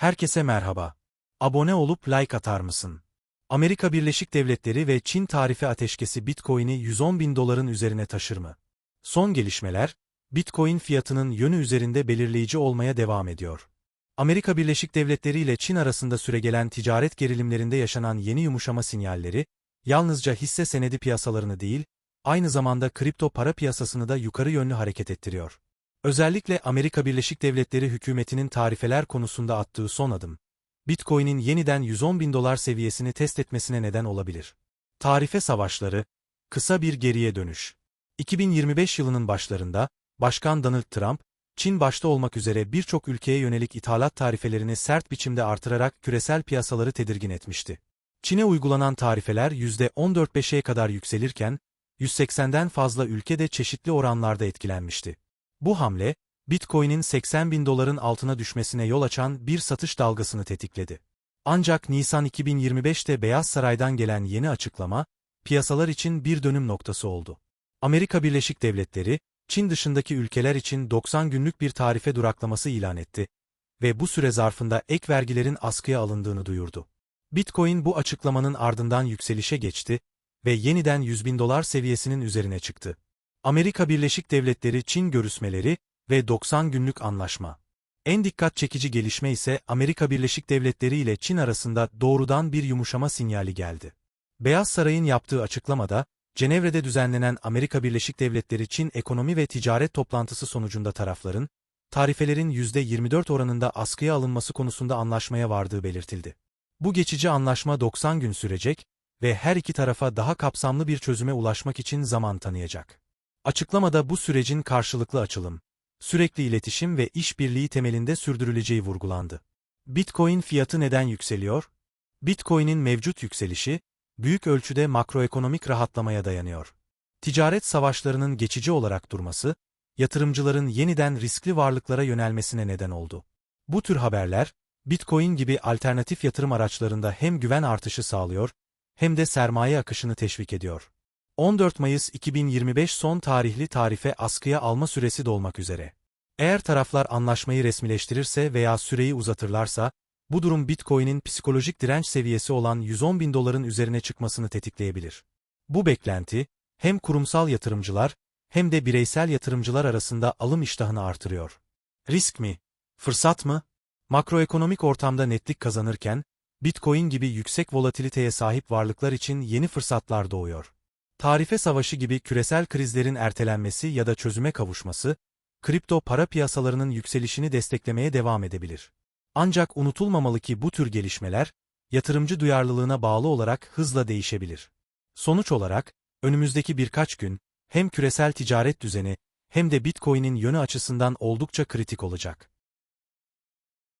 Herkese merhaba. Abone olup like atar mısın? Amerika Birleşik Devletleri ve Çin tarife ateşkesi Bitcoin'i 110 bin doların üzerine taşır mı? Son gelişmeler, Bitcoin fiyatının yönü üzerinde belirleyici olmaya devam ediyor. Amerika Birleşik Devletleri ile Çin arasında süregelen ticaret gerilimlerinde yaşanan yeni yumuşama sinyalleri, yalnızca hisse senedi piyasalarını değil, aynı zamanda kripto para piyasasını da yukarı yönlü hareket ettiriyor. Özellikle Amerika Birleşik Devletleri hükümetinin tarifeler konusunda attığı son adım, Bitcoin'in yeniden 110 bin dolar seviyesini test etmesine neden olabilir. Tarife savaşları, kısa bir geriye dönüş. 2025 yılının başlarında, Başkan Donald Trump, Çin başta olmak üzere birçok ülkeye yönelik ithalat tarifelerini sert biçimde artırarak küresel piyasaları tedirgin etmişti. Çin'e uygulanan tarifeler %14.5'e kadar yükselirken, 180'den fazla ülke de çeşitli oranlarda etkilenmişti. Bu hamle, Bitcoin'in 80 bin doların altına düşmesine yol açan bir satış dalgasını tetikledi. Ancak Nisan 2025'te Beyaz Saray'dan gelen yeni açıklama, piyasalar için bir dönüm noktası oldu. Amerika Birleşik Devletleri, Çin dışındaki ülkeler için 90 günlük bir tarife duraklaması ilan etti ve bu süre zarfında ek vergilerin askıya alındığını duyurdu. Bitcoin bu açıklamanın ardından yükselişe geçti ve yeniden 100 bin dolar seviyesinin üzerine çıktı. Amerika Birleşik Devletleri Çin görüşmeleri ve 90 günlük anlaşma. En dikkat çekici gelişme ise Amerika Birleşik Devletleri ile Çin arasında doğrudan bir yumuşama sinyali geldi. Beyaz Saray'ın yaptığı açıklamada, Cenevre'de düzenlenen Amerika Birleşik Devletleri Çin ekonomi ve ticaret toplantısı sonucunda tarafların, tarifelerin %24 oranında askıya alınması konusunda anlaşmaya vardığı belirtildi. Bu geçici anlaşma 90 gün sürecek ve her iki tarafa daha kapsamlı bir çözüme ulaşmak için zaman tanıyacak. Açıklamada bu sürecin karşılıklı açılım, sürekli iletişim ve işbirliği temelinde sürdürüleceği vurgulandı. Bitcoin fiyatı neden yükseliyor? Bitcoin'in mevcut yükselişi, büyük ölçüde makroekonomik rahatlamaya dayanıyor. Ticaret savaşlarının geçici olarak durması, yatırımcıların yeniden riskli varlıklara yönelmesine neden oldu. Bu tür haberler, Bitcoin gibi alternatif yatırım araçlarında hem güven artışı sağlıyor, hem de sermaye akışını teşvik ediyor. 14 Mayıs 2025 son tarihli tarife askıya alma süresi dolmak üzere. Eğer taraflar anlaşmayı resmileştirirse veya süreyi uzatırlarsa, bu durum Bitcoin'in psikolojik direnç seviyesi olan 110 bin doların üzerine çıkmasını tetikleyebilir. Bu beklenti, hem kurumsal yatırımcılar, hem de bireysel yatırımcılar arasında alım iştahını artırıyor. Risk mi? Fırsat mı? Makroekonomik ortamda netlik kazanırken, Bitcoin gibi yüksek volatiliteye sahip varlıklar için yeni fırsatlar doğuyor. Tarife savaşı gibi küresel krizlerin ertelenmesi ya da çözüme kavuşması, kripto para piyasalarının yükselişini desteklemeye devam edebilir. Ancak unutulmamalı ki bu tür gelişmeler, yatırımcı duyarlılığına bağlı olarak hızla değişebilir. Sonuç olarak, önümüzdeki birkaç gün, hem küresel ticaret düzeni, hem de Bitcoin'in yönü açısından oldukça kritik olacak.